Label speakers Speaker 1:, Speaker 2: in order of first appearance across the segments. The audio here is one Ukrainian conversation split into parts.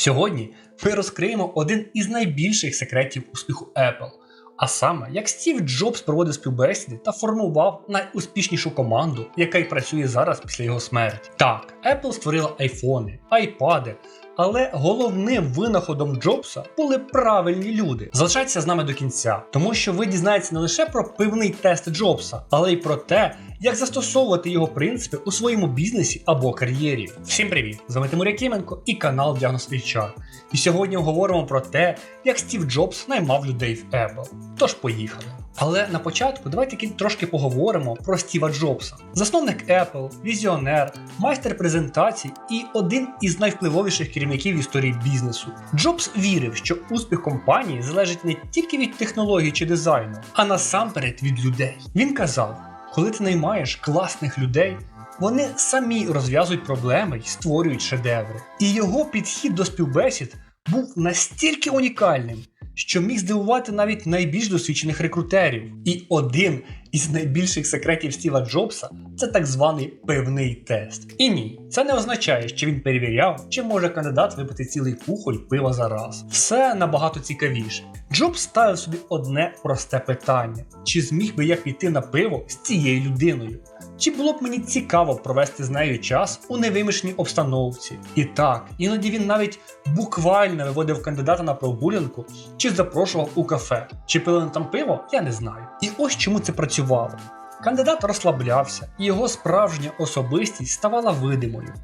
Speaker 1: Сьогодні ми розкриємо один із найбільших секретів успіху Apple. А саме, як Стів Джобс проводив співбесіди та формував найуспішнішу команду, яка й працює зараз після його смерті. Так, Apple створила айфони, айпади, але головним винаходом Джобса були правильні люди. Залишайтеся з нами до кінця, тому що ви дізнаєтеся не лише про пивний тест Джобса, але й про те, як застосовувати його принципи у своєму бізнесі або кар'єрі. Всім привіт! З вами Тимур Якименко і канал Діагноз HR. І сьогодні говоримо про те, як Стів Джобс наймав людей в Apple. Тож поїхали. Але на початку давайте трошки поговоримо про Стіва Джобса. Засновник Apple, візіонер, майстер презентацій і один із найвпливовіших керівників в історії бізнесу. Джобс вірив, що успіх компанії залежить не тільки від технологій чи дизайну, а насамперед від людей. Він казав: коли ти наймаєш класних людей. Вони самі розв'язують проблеми і створюють шедеври. І його підхід до співбесід був настільки унікальним, що міг здивувати навіть найбільш досвідчених рекрутерів. І один із найбільших секретів Стіва Джобса це так званий пивний тест. І ні, це не означає, що він перевіряв, чи може кандидат випити цілий кухоль пива за раз. Все набагато цікавіше. Джобс ставив собі одне просте питання: чи зміг би я піти на пиво з цією людиною? Чи було б мені цікаво провести з нею час у невимушеній обстановці? І так, іноді він навіть буквально виводив кандидата на прогулянку чи запрошував у кафе. Чи пили там пиво, я не знаю. І ось чому це працювало. Кандидат розслаблявся, і його справжня особистість ставала видимою.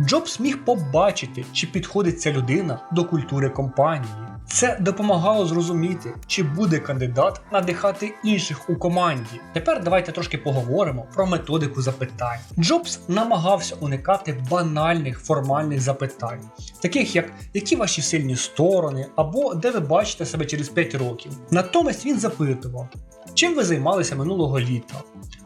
Speaker 1: Джобс міг побачити, чи підходить ця людина до культури компанії. Це допомагало зрозуміти, чи буде кандидат надихати інших у команді. Тепер давайте трошки поговоримо про методику запитань. Джобс намагався уникати банальних формальних запитань, таких як які ваші сильні сторони, або де ви бачите себе через 5 років. Натомість він запитував, чим ви займалися минулого літа,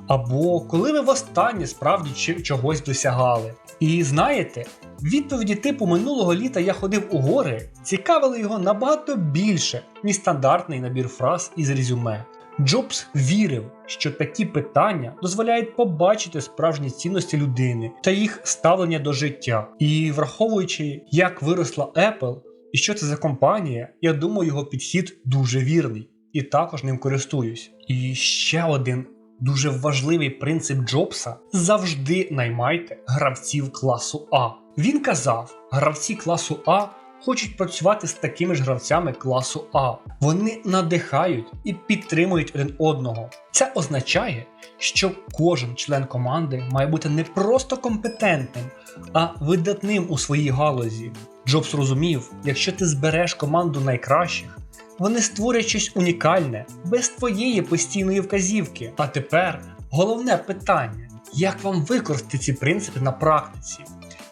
Speaker 1: або коли ви востаннє справді чогось досягали. І знаєте, відповіді типу минулого літа я ходив у гори цікавили його набагато більше, ніж стандартний набір фраз із резюме. Джобс вірив, що такі питання дозволяють побачити справжні цінності людини та їх ставлення до життя. І враховуючи, як виросла Apple і що це за компанія, я думаю, його підхід дуже вірний і також ним користуюсь. І ще один дуже важливий принцип Джобса завжди наймайте гравців класу А. Він казав: гравці класу А хочуть працювати з такими ж гравцями класу А. Вони надихають і підтримують один одного. Це означає, що кожен член команди має бути не просто компетентним, а видатним у своїй галузі. Джобс розумів, якщо ти збереш команду найкращих, вони створять щось унікальне без твоєї постійної вказівки. А тепер головне питання: як вам використати ці принципи на практиці?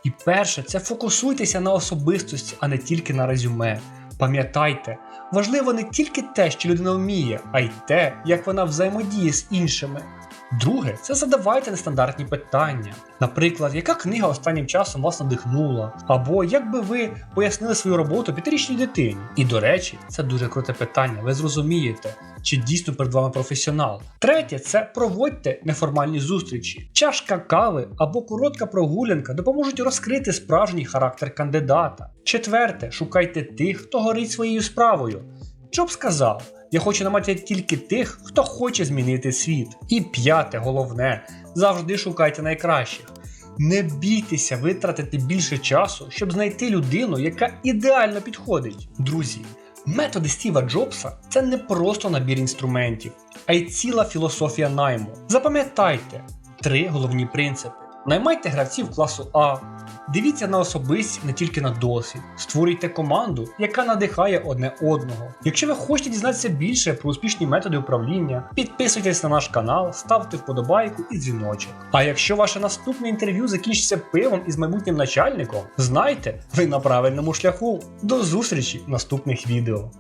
Speaker 1: І перше, це фокусуйтеся на особистості, а не тільки на резюме. Пам'ятайте, важливо не тільки те, що людина вміє, а й те, як вона взаємодіє з іншими. Друге, це задавайте нестандартні питання. Наприклад, яка книга останнім часом вас надихнула? Або як би ви пояснили свою роботу п'ятирічній дитині? І до речі, це дуже круте питання. Ви зрозумієте, чи дійсно перед вами професіонал. Третє, це проводьте неформальні зустрічі. Чашка кави або коротка прогулянка допоможуть розкрити справжній характер кандидата. Четверте, шукайте тих, хто горить своєю справою. Джоб сказав: я хочу намати тільки тих, хто хоче змінити світ. І п'яте, головне, завжди шукайте найкращих. Не бійтеся витратити більше часу, щоб знайти людину, яка ідеально підходить. Друзі, методи Стіва Джобса це не просто набір інструментів, а й ціла філософія найму. Запам'ятайте три головні принципи: наймайте гравців класу А. Дивіться на особистість не тільки на досвід. Створюйте команду, яка надихає одне одного. Якщо ви хочете дізнатися більше про успішні методи управління, підписуйтесь на наш канал, ставте вподобайку і дзвіночок. А якщо ваше наступне інтерв'ю закінчиться пивом із майбутнім начальником, знайте, ви на правильному шляху. До зустрічі в наступних відео.